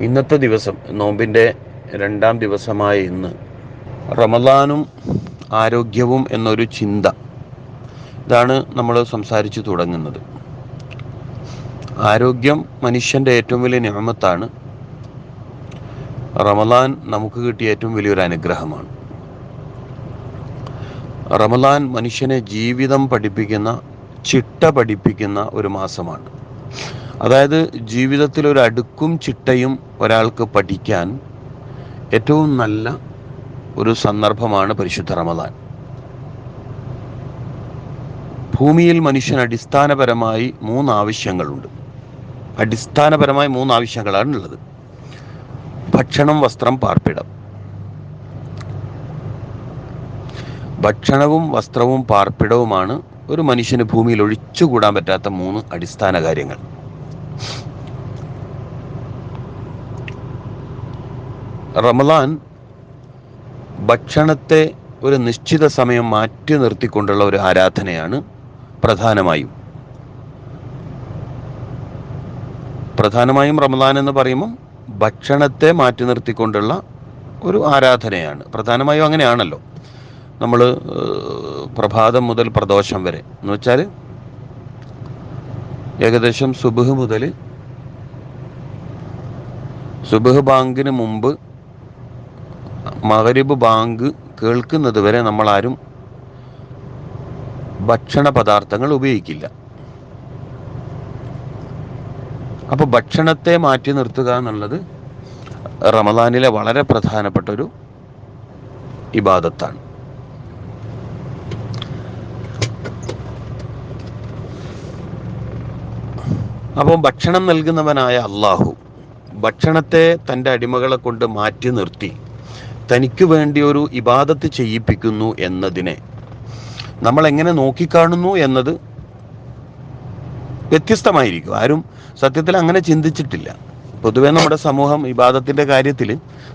ഇന്നത്തെ ദിവസം നോമ്പിന്റെ രണ്ടാം ദിവസമായ ഇന്ന് റമദാനും ആരോഗ്യവും എന്നൊരു ചിന്ത ഇതാണ് നമ്മൾ സംസാരിച്ചു തുടങ്ങുന്നത്. ആരോഗ്യം മനുഷ്യന്റെ ഏറ്റവും വലിയ നിയമത്താണ്. റമദാൻ നമുക്ക് കിട്ടിയ ഏറ്റവും വലിയൊരു അനുഗ്രഹമാണ്. റമദാൻ മനുഷ്യനെ ജീവിതം പഠിപ്പിക്കുന്ന ചിട്ട പഠിപ്പിക്കുന്ന ഒരു മാസമാണ്. അതായത് ജീവിതത്തിൽ ഒരു അടുക്കും ചിട്ടയും ഒരാൾക്ക് പഠിക്കാൻ ഏറ്റവും നല്ല ഒരു സന്ദർഭമാണ് പരിശുദ്ധ റമദാൻ. ഭൂമിയിൽ മനുഷ്യൻ അടിസ്ഥാനപരമായി മൂന്ന് ആവശ്യങ്ങളുണ്ട് അടിസ്ഥാനപരമായി മൂന്ന് ആവശ്യങ്ങളാണ് ഉള്ളത്. ഭക്ഷണം വസ്ത്രം പാർപ്പിടം. ഭക്ഷണവും വസ്ത്രവും പാർപ്പിടവുമാണ് ഒരു മനുഷ്യന് ഭൂമിയിൽ ഒഴിച്ചുകൂടാൻ പറ്റാത്ത മൂന്ന് അടിസ്ഥാന കാര്യങ്ങൾ. റമദാൻ ഭക്ഷണത്തെ ഒരു നിശ്ചിത സമയം മാറ്റി നിർത്തിക്കൊണ്ടുള്ള ഒരു ആരാധനയാണ് പ്രധാനമായും. പ്രധാനമായും റമദാൻ എന്ന് പറയുമ്പം ഭക്ഷണത്തെ മാറ്റി നിർത്തിക്കൊണ്ടുള്ള ഒരു ആരാധനയാണ്. പ്രധാനമായും അങ്ങനെയാണല്ലോ. നമ്മൾ പ്രഭാതം മുതൽ പ്രദോഷം വരെ. എന്ന് വെച്ചാൽ ഏകദേശം സുബഹ് മുതൽ സുബഹ് ബാങ്കിന് മുമ്പ് മകരിബ് ബാങ്ക് കേൾക്കുന്നത് വരെ നമ്മളാരും ഭക്ഷണ പദാർത്ഥങ്ങൾ ഉപയോഗിക്കില്ല. അപ്പോൾ ഭക്ഷണത്തെ മാറ്റി നിർത്തുക എന്നുള്ളത് റമദാനിലെ വളരെ പ്രധാനപ്പെട്ട ഒരു ഇബാദത്താണ്. അപ്പോൾ ഭക്ഷണം നൽകുന്നവനായ അള്ളാഹു ഭക്ഷണത്തെ തന്റെ അടിമകളെ കൊണ്ട് മാറ്റി നിർത്തി തനിക്ക് വേണ്ടി ഒരു ഇബാദത്ത് ചെയ്യിപ്പിക്കുന്നു എന്നതിനെ. നമ്മൾ എങ്ങനെ നോക്കിക്കാണുന്നു എന്നത് വ്യത്യസ്തമായിരിക്കും. ആരും സത്യത്തിൽ അങ്ങനെ ചിന്തിച്ചിട്ടില്ല. പൊതുവെ നമ്മുടെ സമൂഹം വിവാദത്തിന്റെ കാര്യത്തിൽ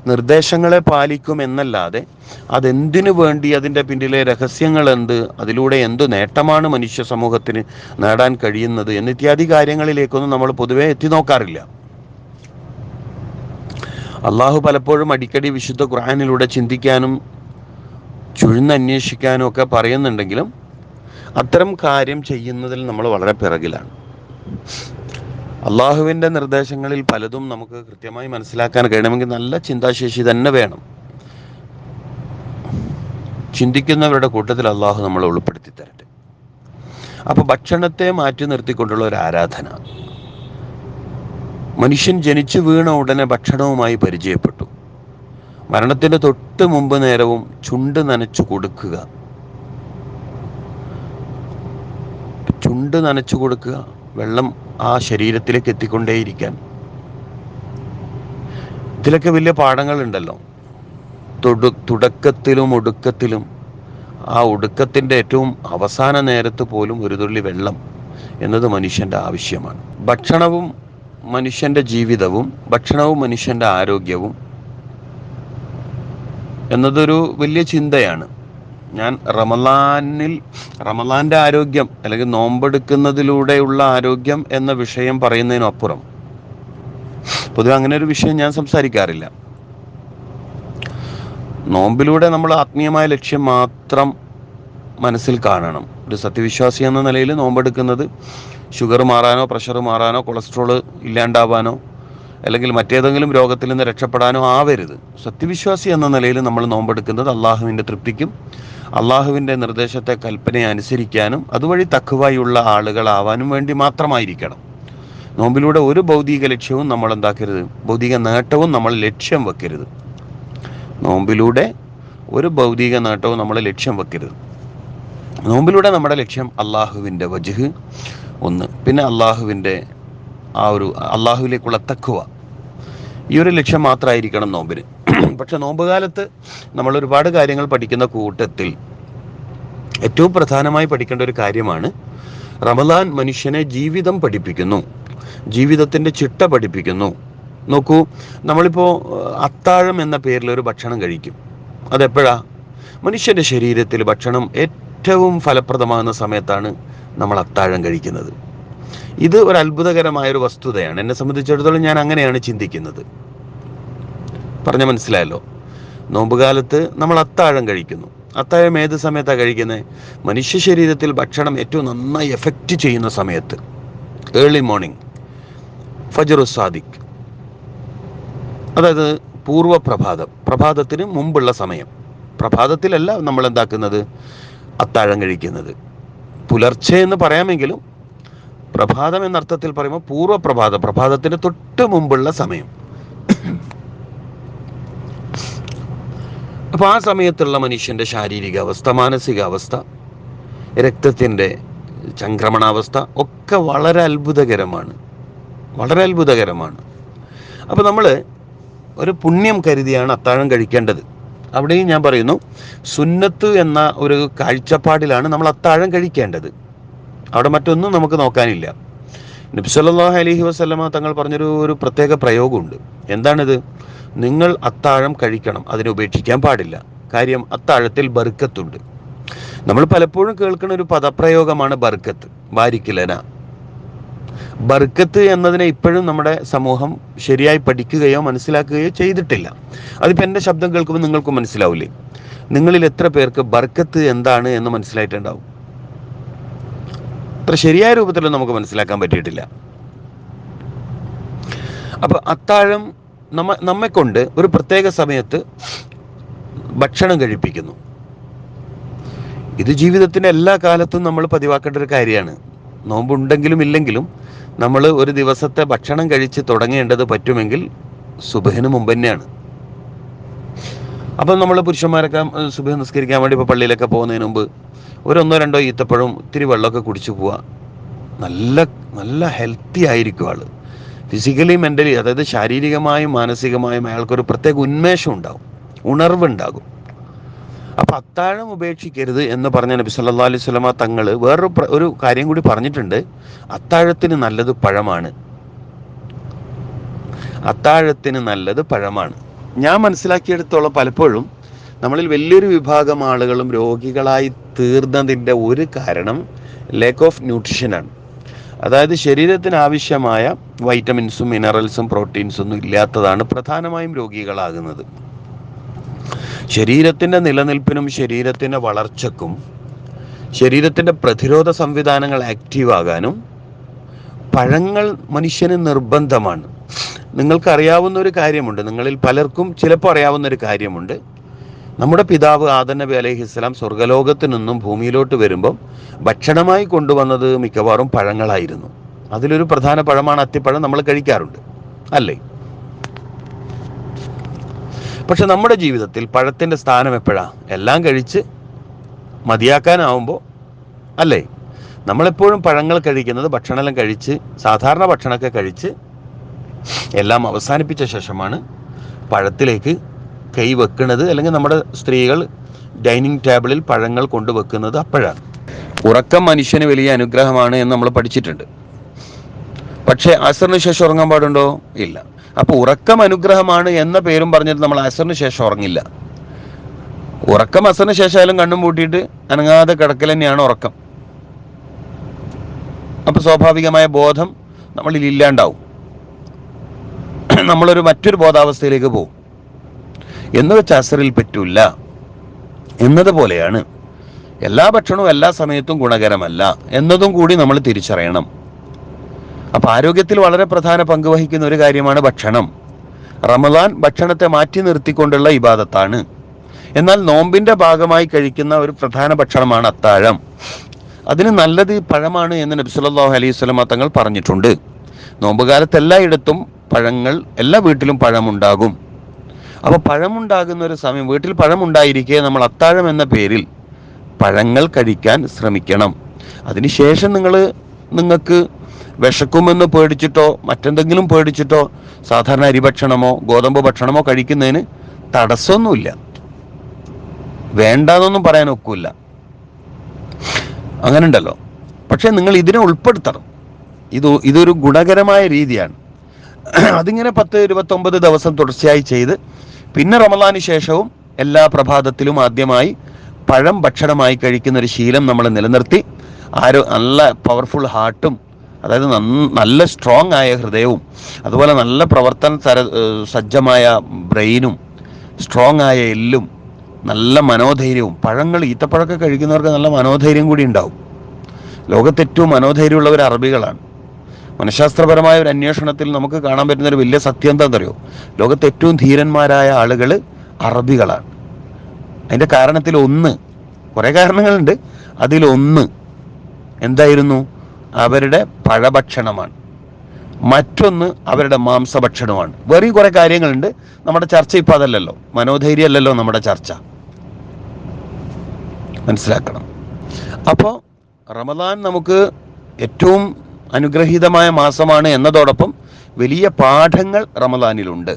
നിർദ്ദേശങ്ങളെ പാലിക്കും എന്നല്ലാതെ അതെന്തിനു വേണ്ടി അതിന്റെ പിന്നിലെ രഹസ്യങ്ങൾ എന്ത് അതിലൂടെ എന്ത് നേട്ടമാണ് മനുഷ്യ സമൂഹത്തിന് നേടാൻ കഴിയുന്നത് എന്നിത്യാദി കാര്യങ്ങളിലേക്കൊന്നും നമ്മൾ പൊതുവെ എത്തി നോക്കാറില്ല. അള്ളാഹു പലപ്പോഴും അടിക്കടി വിശുദ്ധ ഖുർആാനിലൂടെ ചിന്തിക്കാനും ചുഴ്ന്നന്വേഷിക്കാനും ഒക്കെ പറയുന്നുണ്ടെങ്കിലും അത്തരം കാര്യം ചെയ്യുന്നതിൽ നമ്മൾ വളരെ പിറകിലാണ്. അള്ളാഹുവിന്റെ നിർദ്ദേശങ്ങളിൽ പലതും നമുക്ക് കൃത്യമായി മനസ്സിലാക്കാൻ കഴിയണമെങ്കിൽ നല്ല ചിന്താശേഷി തന്നെ വേണം. ചിന്തിക്കുന്നവരുടെ കൂട്ടത്തിൽ അള്ളാഹു നമ്മളെ ഉൾപ്പെടുത്തി തരട്ടെ. അപ്പോൾ ഭക്ഷണത്തെ മാറ്റി നിർത്തിക്കൊണ്ടുള്ള ഒരു ആരാധന. മനുഷ്യൻ ജനിച്ചു വീണ ഉടനെ ഭക്ഷണവുമായി പരിചയപ്പെട്ടു. മരണത്തിന്റെ തൊട്ട് മുമ്പ് നേരവും ചുണ്ട് നനച്ചു കൊടുക്കുക. ചുണ്ട് നനച്ചു കൊടുക്കുക വെള്ളം ആ ശരീരത്തിലേക്ക് എത്തിക്കൊണ്ടേയിരിക്കാൻ. ഇതിലൊക്കെ വലിയ പാഠങ്ങളുണ്ടല്ലോ. തുടു തുടക്കത്തിലും ഒടുക്കത്തിലും ആ ഒടുക്കത്തിന്റെ ഏറ്റവും അവസാന നേരത്ത് പോലും ഒരു തുള്ളി വെള്ളം എന്നത് മനുഷ്യന്റെ ആവശ്യമാണ്. ഭക്ഷണവും മനുഷ്യന്റെ ജീവിതവും ഭക്ഷണവും മനുഷ്യന്റെ ആരോഗ്യവും എന്നതൊരു വലിയ ചിന്തയാണ്. ഞാൻ റമലാനിൽ റമലാന്റെ ആരോഗ്യം അല്ലെങ്കിൽ നോമ്പെടുക്കുന്നതിലൂടെയുള്ള ആരോഗ്യം എന്ന വിഷയം പറയുന്നതിനപ്പുറം. പൊതുവെ അങ്ങനെ ഒരു വിഷയം ഞാൻ സംസാരിക്കാറില്ല. നോമ്പിലൂടെ നമ്മൾ ആത്മീയമായ ലക്ഷ്യം മാത്രം മനസ്സിൽ കാണണം. ഒരു സത്യവിശ്വാസി എന്ന നിലയിൽ നോമ്പെടുക്കുന്നത് ഷുഗർ മാറാനോ പ്രഷർ മാറാനോ കൊളസ്ട്രോൾ ഇല്ലാണ്ടാവാനോ അല്ലെങ്കിൽ മറ്റേതെങ്കിലും രോഗത്തിൽ നിന്ന് രക്ഷപ്പെടാനോ ആവരുത്. സത്യവിശ്വാസി എന്ന നിലയിൽ നമ്മൾ നോമ്പെടുക്കുന്നത് അള്ളാഹുവിന്റെ തൃപ്തിക്കും അള്ളാഹുവിന്റെ നിർദ്ദേശത്തെ കൽപ്പനയെ അനുസരിക്കാനും അതുവഴി തക്കുവായുള്ള ആളുകളാവാനും വേണ്ടി മാത്രമായിരിക്കണം. നോമ്പിലൂടെ ഒരു ഭൗതിക ലക്ഷ്യവും നമ്മൾ എന്താക്കരുത്? ഭൗതിക നേട്ടവും നമ്മൾ ലക്ഷ്യം വെക്കരുത്. നോമ്പിലൂടെ ഒരു ഭൗതിക നേട്ടവും നമ്മൾ ലക്ഷ്യം വെക്കരുത്. നോമ്പിലൂടെ നമ്മുടെ ലക്ഷ്യം അള്ളാഹുവിന്റെ വജുഹ് ഒന്ന്. പിന്നെ അള്ളാഹുവിന്റെ ആ ഒരു അള്ളാഹുവിലേക്കുള്ള തക്കുവ ഈ ഒരു ലക്ഷ്യം മാത്രമായിരിക്കണം നോമ്പിന്. പക്ഷെ നോമ്പ് കാലത്ത് നമ്മൾ ഒരുപാട് കാര്യങ്ങൾ പഠിക്കുന്ന കൂട്ടത്തിൽ ഏറ്റവും പ്രധാനമായി പഠിക്കേണ്ട ഒരു കാര്യമാണ് റമദാൻ മനുഷ്യനെ ജീവിതം പഠിപ്പിക്കുന്നു. ജീവിതത്തിന്റെ ചിട്ട പഠിപ്പിക്കുന്നു. നോക്കൂ നമ്മളിപ്പോൾ അത്താഴം എന്ന പേരിൽ ഒരു ഭക്ഷണം കഴിക്കും. അതെപ്പോഴാ? മനുഷ്യന്റെ ശരീരത്തിൽ ഭക്ഷണം ഏറ്റവും ഫലപ്രദമാകുന്ന സമയത്താണ് നമ്മൾ അത്താഴം കഴിക്കുന്നത്. ഇത് ഒരു അത്ഭുതകരമായ ഒരു വസ്തുതയാണ്. എന്നെ സംബന്ധിച്ചിടത്തോളം ഞാൻ അങ്ങനെയാണ് ചിന്തിക്കുന്നത്. പറഞ്ഞ മനസ്സിലായല്ലോ? നോമ്പുകാലത്ത് നമ്മൾ അത്താഴം കഴിക്കുന്നു. അത്താഴം ഏത് സമയത്താണ് കഴിക്കുന്നത് മനുഷ്യ ശരീരത്തിൽ ഭക്ഷണം ഏറ്റവും നന്നായി എഫക്റ്റ് ചെയ്യുന്ന സമയത്ത്. ഏർലി മോർണിംഗ് ഫജറു സാദിഖ്. അതായത് പൂർവ പ്രഭാതം. പ്രഭാതത്തിന് മുമ്പുള്ള സമയം. പ്രഭാതത്തിലല്ല നമ്മൾ എന്താക്കുന്നത് അത്താഴം കഴിക്കുന്നത്. പുലർച്ചെ എന്ന് പറയാമെങ്കിലും പ്രഭാതം എന്നർത്ഥത്തിൽ പറയുമ്പോൾ പൂർവപ്രഭാതം പ്രഭാതത്തിന് തൊട്ട് മുമ്പുള്ള സമയം. അപ്പൊ ആ സമയത്തുള്ള മനുഷ്യന്റെ ശാരീരിക അവസ്ഥ മാനസിക അവസ്ഥ രക്തത്തിന്റെ ചംക്രമണാവസ്ഥ ഒക്കെ വളരെ അത്ഭുതകരമാണ്. വളരെ അത്ഭുതകരമാണ്. അപ്പൊ നമ്മൾ ഒരു പുണ്യം കരുതിയാണ് അത്താഴം കഴിക്കേണ്ടത്. അവിടെയും ഞാൻ പറയുന്നു സുന്നത്ത് എന്ന ഒരു കാഴ്ചപ്പാടിലാണ് നമ്മൾ അത്താഴം കഴിക്കേണ്ടത്. അവിടെ മറ്റൊന്നും നമുക്ക് നോക്കാനില്ല. നബ്സല്ലാഹ് അലഹി വസ്ലമ തങ്ങൾ പറഞ്ഞൊരു ഒരു പ്രത്യേക പ്രയോഗമുണ്ട്. എന്താണിത്? നിങ്ങൾ അത്താഴം കഴിക്കണം അതിനെ ഉപേക്ഷിക്കാൻ പാടില്ല. കാര്യം അത്താഴത്തിൽ ബർക്കത്തുണ്ട്. നമ്മൾ പലപ്പോഴും കേൾക്കുന്ന ഒരു പദപ്രയോഗമാണ് ബർക്കത്ത് ബാരിക്കിലന ബർക്കത്ത് എന്നതിനെ ഇപ്പോഴും നമ്മുടെ സമൂഹം ശരിയായി പഠിക്കുകയോ മനസ്സിലാക്കുകയോ ചെയ്തിട്ടില്ല. അതിപ്പോൾ എന്റെ ശബ്ദം കേൾക്കുമ്പോൾ നിങ്ങൾക്കും മനസ്സിലാവില്ലേ? നിങ്ങളിൽ എത്ര പേർക്ക് ബർക്കത്ത് എന്താണ് എന്ന് മനസ്സിലായിട്ടുണ്ടാവും? അത്ര ശരിയായ രൂപത്തിലും നമുക്ക് മനസ്സിലാക്കാൻ പറ്റിയിട്ടില്ല. അപ്പൊ അത്താഴം നമ്മ നമ്മെ കൊണ്ട് ഒരു പ്രത്യേക സമയത്ത് ഭക്ഷണം കഴിപ്പിക്കുന്നു. ഇത് ജീവിതത്തിന്റെ എല്ലാ കാലത്തും നമ്മൾ പതിവാക്കേണ്ട ഒരു കാര്യമാണ്. നോമ്പുണ്ടെങ്കിലും ഇല്ലെങ്കിലും നമ്മൾ ഒരു ദിവസത്തെ ഭക്ഷണം കഴിച്ച് തുടങ്ങേണ്ടത് പറ്റുമെങ്കിൽ സുബഹിന് മുമ്പ് തന്നെയാണ്. അപ്പം നമ്മൾ പുരുഷന്മാരൊക്കെ സുബഹ നിസ്കരിക്കാൻ വേണ്ടി ഇപ്പോൾ പള്ളിയിലൊക്കെ പോകുന്നതിന് മുമ്പ് ഒരൊന്നോ രണ്ടോ ഈത്തപ്പഴവും ഇത്തിരി വെള്ളമൊക്കെ കുടിച്ചു പോവുക നല്ല നല്ല ഹെൽത്തി ആയിരിക്കും ആൾ. ഫിസിക്കലി മെന്റലി അതായത് ശാരീരികമായും മാനസികമായും അയാൾക്കൊരു പ്രത്യേക ഉന്മേഷം ഉണ്ടാകും. ഉണർവുണ്ടാകും അപ്പം അത്താഴം ഉപേക്ഷിക്കരുത് എന്ന് പറഞ്ഞ നബി സല്ലാ അലൈഹി സ്വലമ തങ്ങൾ വേറൊരു ഒരു കാര്യം കൂടി പറഞ്ഞിട്ടുണ്ട്. അത്താഴത്തിന് നല്ലത് പഴമാണ്. അത്താഴത്തിന് നല്ലത് പഴമാണ്. ഞാൻ മനസ്സിലാക്കിയെടുത്തോളം പലപ്പോഴും നമ്മളിൽ വലിയൊരു വിഭാഗം ആളുകളും രോഗികളായി തീർന്നതിന്റെ ഒരു കാരണം ലേക്ക് ഓഫ് ന്യൂട്രിഷനാണ് അതായത് ശരീരത്തിന് ആവശ്യമായ വൈറ്റമിൻസും മിനറൽസും പ്രോട്ടീൻസും ഒന്നും ഇല്ലാത്തതാണ് പ്രധാനമായും രോഗികളാകുന്നത്. ശരീരത്തിന്റെ നിലനിൽപ്പിനും ശരീരത്തിന്റെ വളർച്ചക്കും ശരീരത്തിന്റെ പ്രതിരോധ സംവിധാനങ്ങൾ ആക്റ്റീവ് ആകാനും പഴങ്ങൾ മനുഷ്യന് നിർബന്ധമാണ്. നിങ്ങൾക്കറിയാവുന്ന ഒരു കാര്യമുണ്ട്. നിങ്ങളിൽ പലർക്കും ചിലപ്പോൾ അറിയാവുന്ന ഒരു കാര്യമുണ്ട്. നമ്മുടെ പിതാവ് ആദൻ നബി അലൈഹി ഇസ്ലാം സ്വർഗലോകത്ത് നിന്നും ഭൂമിയിലോട്ട് വരുമ്പം ഭക്ഷണമായി കൊണ്ടുവന്നത് മിക്കവാറും പഴങ്ങളായിരുന്നു. അതിലൊരു പ്രധാന പഴമാണ് അത്തിപ്പഴം നമ്മൾ കഴിക്കാറുണ്ട്. അല്ലേ? പക്ഷെ നമ്മുടെ ജീവിതത്തിൽ പഴത്തിന്റെ സ്ഥാനം എപ്പോഴാ? എല്ലാം കഴിച്ച് മതിയാക്കാനാവുമ്പോൾ അല്ലേ? നമ്മളെപ്പോഴും പഴങ്ങൾ കഴിക്കുന്നത് ഭക്ഷണമെല്ലാം കഴിച്ച് സാധാരണ ഭക്ഷണമൊക്കെ കഴിച്ച് എല്ലാം അവസാനിപ്പിച്ച ശേഷമാണ് പഴത്തിലേക്ക് കൈ വെക്കുന്നത് അല്ലെങ്കിൽ നമ്മുടെ സ്ത്രീകൾ ഡൈനിങ് ടേബിളിൽ പഴങ്ങൾ കൊണ്ടുവെക്കുന്നത് അപ്പോഴാണ്. ഉറക്കം മനുഷ്യന് വലിയ അനുഗ്രഹമാണ് എന്ന് നമ്മൾ പഠിച്ചിട്ടുണ്ട്. പക്ഷേ അസറിന് ശേഷം ഉറങ്ങാൻ പാടുണ്ടോ? ഇല്ല. അപ്പോൾ ഉറക്കം അനുഗ്രഹമാണ് എന്ന പേരും പറഞ്ഞിട്ട് നമ്മൾ അസറിന് ശേഷം ഉറങ്ങില്ല. ഉറക്കം അസറിന് ശേഷമായാലും കണ്ണും പൂട്ടിയിട്ട് അനങ്ങാതെ കിടക്കൽ തന്നെയാണ് ഉറക്കം. അപ്പോൾ സ്വാഭാവികമായ ബോധം നമ്മളിൽ ഇല്ലാണ്ടാവും. നമ്മളൊരു മറ്റൊരു ബോധാവസ്ഥയിലേക്ക് പോകും. എന്ന് വെച്ച് അസറിൽ പറ്റൂല. എന്നതുപോലെയാണ്. എല്ലാ ഭക്ഷണവും എല്ലാ സമയത്തും ഗുണകരമല്ല. എന്നതും കൂടി നമ്മൾ തിരിച്ചറിയണം. അപ്പൊ ആരോഗ്യത്തിൽ വളരെ പ്രധാന പങ്ക് വഹിക്കുന്ന ഒരു കാര്യമാണ് ഭക്ഷണം. റമദാൻ ഭക്ഷണത്തെ മാറ്റി നിർത്തിക്കൊണ്ടുള്ള ഇബാദത്താണ്. എന്നാൽ നോമ്പിന്റെ ഭാഗമായി കഴിക്കുന്ന ഒരു പ്രധാന ഭക്ഷണമാണ് അത്താഴം. അതിന് നല്ലത് പഴമാണ് എന്ന് നബി സല്ലല്ലാഹു അലൈഹി സ്വലമ തങ്ങൾ പറഞ്ഞിട്ടുണ്ട്. നോമ്പുകാലത്ത് എല്ലായിടത്തും പഴങ്ങൾ എല്ലാ വീട്ടിലും പഴമുണ്ടാകും. അപ്പൊ പഴമുണ്ടാകുന്ന ഒരു സമയം വീട്ടിൽ പഴമുണ്ടായിരിക്കെ നമ്മൾ അത്താഴം എന്ന പേരിൽ പഴങ്ങൾ കഴിക്കാൻ ശ്രമിക്കണം. അതിനുശേഷം നിങ്ങൾ നിങ്ങൾക്ക് വിശക്കുമെന്ന് പേടിച്ചിട്ടോ മറ്റെന്തെങ്കിലും പേടിച്ചിട്ടോ സാധാരണ അരി ഭക്ഷണമോ ഗോതമ്പ് ഭക്ഷണമോ കഴിക്കുന്നതിന് തടസ്സമൊന്നുമില്ല. വേണ്ടാന്നൊന്നും പറയാൻ ഒക്കില്ല. അങ്ങനെ ഉണ്ടല്ലോ പക്ഷെ നിങ്ങൾ ഇതിനെ ഉൾപ്പെടുത്തണം. ഇത് ഇതൊരു ഗുണകരമായ രീതിയാണ്. അതിങ്ങനെ പത്ത് ഇരുപത്തൊമ്പത് ദിവസം തുടർച്ചയായി ചെയ്ത് പിന്നെ റമലാന് ശേഷവും എല്ലാ പ്രഭാതത്തിലും ആദ്യമായി പഴം ഭക്ഷണമായി കഴിക്കുന്ന ഒരു ശീലം നമ്മൾ നിലനിർത്തി. ആരോ നല്ല പവർഫുൾ ഹാർട്ടും അതായത് നല്ല സ്ട്രോങ് ആയ ഹൃദയവും അതുപോലെ നല്ല പ്രവർത്തന തര സജ്ജമായ ബ്രെയിനും സ്ട്രോങ് ആയ എല്ലും നല്ല മനോധൈര്യവും പഴങ്ങൾ ഈത്തപ്പഴമൊക്കെ കഴിക്കുന്നവർക്ക് നല്ല മനോധൈര്യം കൂടി ഉണ്ടാവും. ലോകത്തേറ്റവും മനോധൈര്യമുള്ളവർ അറബികളാണ്. മനഃശാസ്ത്രപരമായ ഒരു അന്വേഷണത്തിൽ നമുക്ക് കാണാൻ പറ്റുന്ന ഒരു വലിയ സത്യം എന്താണെന്നറിയോ? ലോകത്തെ ഏറ്റവും ധീരന്മാരായ ആളുകൾ അറബികളാണ്. അതിന്റെ കാരണത്തിൽ ഒന്ന് കുറേ കാരണങ്ങളുണ്ട്. അതിലൊന്ന് എന്തായിരുന്നു? അവരുടെ പഴഭക്ഷണമാണ്. മറ്റൊന്ന് അവരുടെ മാംസഭക്ഷണമാണ്. വേറെയും കുറേ കാര്യങ്ങളുണ്ട്. നമ്മുടെ ചർച്ച ഇപ്പം അതല്ലല്ലോ. മനോധൈര്യമല്ലല്ലോ നമ്മുടെ ചർച്ച. മനസ്സിലാക്കണം. അപ്പോൾ റമദാൻ നമുക്ക് ഏറ്റവും അനുഗ്രഹീതമായ മാസമാണ് എന്നതോടൊപ്പം വലിയ പാഠങ്ങൾ റമദാനിലുണ്ട്.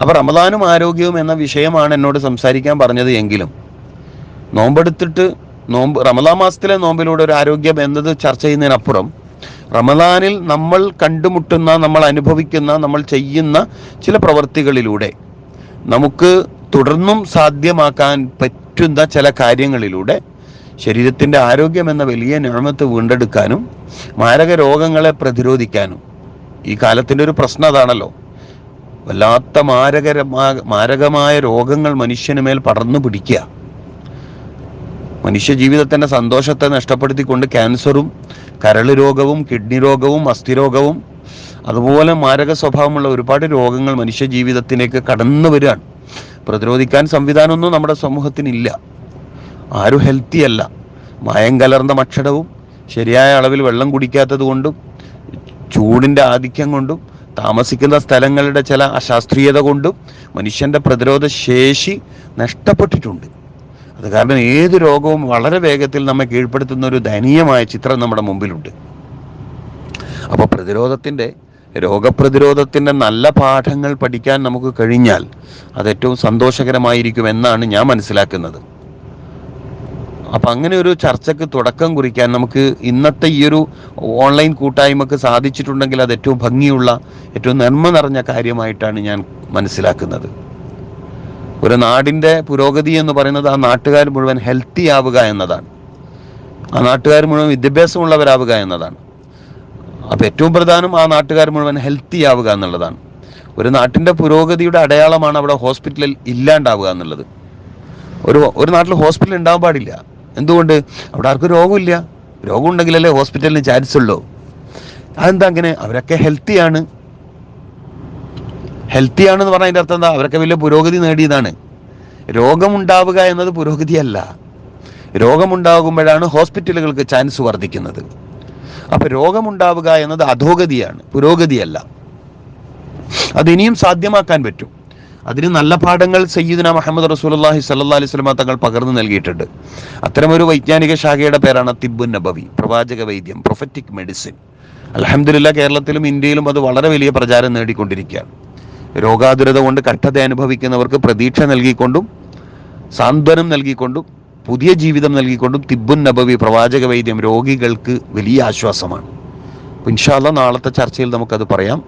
അപ്പോൾ റമദാനും ആരോഗ്യവും എന്ന വിഷയമാണ് എന്നോട് സംസാരിക്കാൻ പറഞ്ഞത് എങ്കിലും നോമ്പെടുത്തിട്ട് നോമ്പ് റമദാൻ മാസത്തിലെ നോമ്പിലൂടെ ഒരു ആരോഗ്യം എന്നത് ചർച്ച ചെയ്യുന്നതിനപ്പുറം റമദാനിൽ നമ്മൾ കണ്ടുമുട്ടുന്ന നമ്മൾ അനുഭവിക്കുന്ന നമ്മൾ ചെയ്യുന്ന ചില പ്രവൃത്തികളിലൂടെ നമുക്ക് തുടർന്നും സാധ്യമാക്കാൻ പറ്റുന്ന ചില കാര്യങ്ങളിലൂടെ ശരീരത്തിന്റെ ആരോഗ്യം എന്ന വലിയ ഞാമത്ത് വീണ്ടെടുക്കാനും മാരക രോഗങ്ങളെ പ്രതിരോധിക്കാനും ഈ കാലത്തിന്റെ ഒരു പ്രശ്നം അതാണല്ലോ. വല്ലാത്ത മാരക മാരകമായ രോഗങ്ങൾ മനുഷ്യന് മേൽ പടർന്നു പിടിക്കുക. മനുഷ്യ ജീവിതത്തിന്റെ സന്തോഷത്തെ നഷ്ടപ്പെടുത്തിക്കൊണ്ട് ക്യാൻസറും കരൾ രോഗവും കിഡ്നി രോഗവും അസ്ഥിരോഗവും അതുപോലെ മാരക സ്വഭാവമുള്ള ഒരുപാട് രോഗങ്ങൾ മനുഷ്യ ജീവിതത്തിലേക്ക് കടന്നു വരികയാണ്. പ്രതിരോധിക്കാൻ സംവിധാനമൊന്നും നമ്മുടെ സമൂഹത്തിനില്ല. ആരും ഹെൽത്തി അല്ല. മായം കലർന്ന ഭക്ഷണവും ശരിയായ അളവിൽ വെള്ളം കുടിക്കാത്തത് കൊണ്ടും ചൂടിന്റെ ആധിക്യം കൊണ്ടും താമസിക്കുന്ന സ്ഥലങ്ങളുടെ ചില അശാസ്ത്രീയത കൊണ്ടും മനുഷ്യന്റെ പ്രതിരോധ ശേഷി നഷ്ടപ്പെട്ടിട്ടുണ്ട്. അത് കാരണം ഏത് രോഗവും വളരെ വേഗത്തിൽ നമ്മെ കീഴ്പ്പെടുത്തുന്ന ഒരു ദയനീയമായ ചിത്രം നമ്മുടെ മുമ്പിലുണ്ട്. അപ്പോൾ പ്രതിരോധത്തിന്റെ രോഗപ്രതിരോധത്തിന്റെ നല്ല പാഠങ്ങൾ പഠിക്കാൻ നമുക്ക് കഴിഞ്ഞാൽ അത് ഏറ്റവും സന്തോഷകരമായിരിക്കും എന്നാണ് ഞാൻ മനസ്സിലാക്കുന്നത്. അപ്പം അങ്ങനെ ഒരു ചർച്ചയ്ക്ക് തുടക്കം കുറിക്കാൻ നമുക്ക് ഇന്നത്തെ ഈ ഒരു ഓൺലൈൻ കൂട്ടായ്മക്ക് സാധിച്ചിട്ടുണ്ടെങ്കിൽ അത് ഏറ്റവും ഭംഗിയുള്ള ഏറ്റവും നന്മ നിറഞ്ഞ കാര്യമായിട്ടാണ് ഞാൻ മനസ്സിലാക്കുന്നത്. ഒരു നാടിന്റെ പുരോഗതി എന്ന് പറയുന്നത് ആ നാട്ടുകാർ മുഴുവൻ ഹെൽത്തി ആവുക എന്നതാണ്. ആ നാട്ടുകാർ മുഴുവൻ വിദ്യാഭ്യാസമുള്ളവരാവുക എന്നതാണ്. അപ്പോൾ ഏറ്റവും പ്രധാനം ആ നാട്ടുകാർ മുഴുവൻ ഹെൽത്തി ആവുക എന്നുള്ളതാണ്. ഒരു നാട്ടിന്റെ പുരോഗതിയുടെ അടയാളമാണ് അവിടെ ഹോസ്പിറ്റലിൽ ഇല്ലാണ്ടാവുക എന്നുള്ളത്. ഒരു ഒരു നാട്ടിൽ ഹോസ്പിറ്റൽ ഉണ്ടാവാൻ പാടില്ല. എന്തുകൊണ്ട്? അവിടെ ആർക്കും രോഗമില്ല. രോഗം ഉണ്ടെങ്കിലല്ലേ ഹോസ്പിറ്റലിന് ചാൻസ് ഉള്ളൂ അതെന്താ അങ്ങനെ? അവരൊക്കെ ഹെൽത്തിയാണ് ഹെൽത്തിയാണെന്ന് പറഞ്ഞാൽ അതിന്റെ അർത്ഥം എന്താ? അവരൊക്കെ വലിയ പുരോഗതി നേടിയതാണ്. രോഗമുണ്ടാവുക എന്നത് പുരോഗതിയല്ല. രോഗമുണ്ടാകുമ്പോഴാണ് ഹോസ്പിറ്റലുകൾക്ക് ചാൻസ് വർദ്ധിക്കുന്നത്. അപ്പോൾ രോഗമുണ്ടാവുക എന്നത് അധോഗതിയാണ്. പുരോഗതിയല്ല. അത് ഇനിയും സാധ്യമാക്കാൻ പറ്റും. അതിന് നല്ല പാഠങ്ങൾ സയ്യിദുന മുഹമ്മദ് റസൂലുള്ളാഹി സ്വല്ലല്ലാഹി അലൈഹി വസല്ലമ തങ്ങൾ പകർന്നു നൽകിയിട്ടുണ്ട്. അത്തരമൊരു വൈജ്ഞാനിക ശാഖയുടെ പേരാണ് തിബുൻ നബവി പ്രവാചക വൈദ്യം പ്രൊഫറ്റിക് മെഡിസിൻ അലഹമില്ല കേരളത്തിലും ഇന്ത്യയിലും അത് വളരെ വലിയ പ്രചാരം നേടിക്കൊണ്ടിരിക്കുകയാണ്. രോഗാതുരത കൊണ്ട് കഷ്ടത അനുഭവിക്കുന്നവർക്ക് പ്രതീക്ഷ നൽകിക്കൊണ്ടും സാന്ത്വനം നൽകിക്കൊണ്ടും പുതിയ ജീവിതം നൽകിക്കൊണ്ടും തിബുൻ നബവി പ്രവാചക വൈദ്യം രോഗികൾക്ക് വലിയ ആശ്വാസമാണ്. ഇൻഷാല്ല നാളത്തെ ചർച്ചയിൽ നമുക്കത് പറയാം.